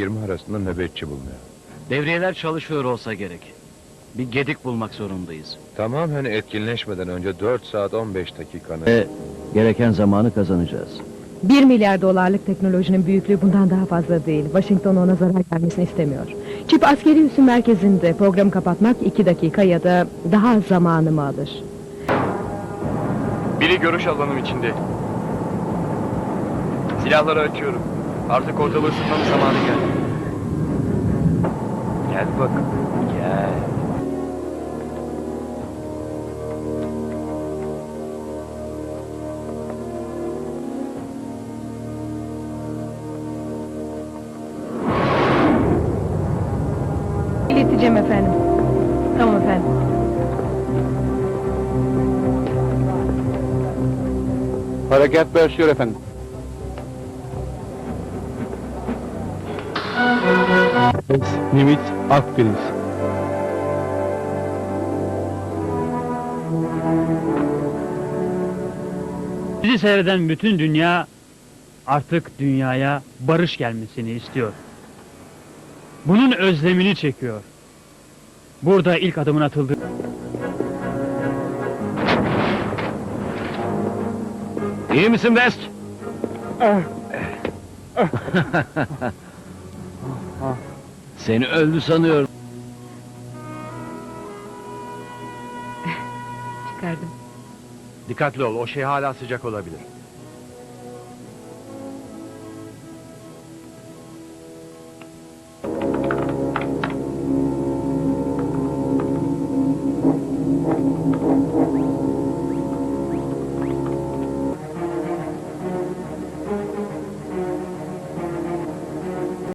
10-20 arasında nöbetçi bulunuyor. Devriyeler çalışıyor olsa gerek. Bir gedik bulmak zorundayız. Tamamen etkinleşmeden önce 4 saat 15 dakikanı... Ve gereken zamanı kazanacağız. 1 milyar dolarlık teknolojinin büyüklüğü bundan daha fazla değil. Washington ona zarar gelmesini istemiyor. Çip askeri üssü merkezinde programı kapatmak 2 dakika ya da daha az zamanımı alır. Biri görüş alanım içinde. Silahları açıyorum. Artık ortalığı ısıtmanın zamanı geldi. Gel bakalım, gel. İleteceğim efendim. Tamam efendim. Harekat başlıyor efendim. Nimit Akdeniz. Bizi seyreden bütün dünya artık dünyaya barış gelmesini istiyor. Bunun özlemini çekiyor. Burada ilk adımın atıldı. İyi misin West? Seni öldü sanıyorum. Çıkardım. Dikkatli ol, o şey hala sıcak olabilir.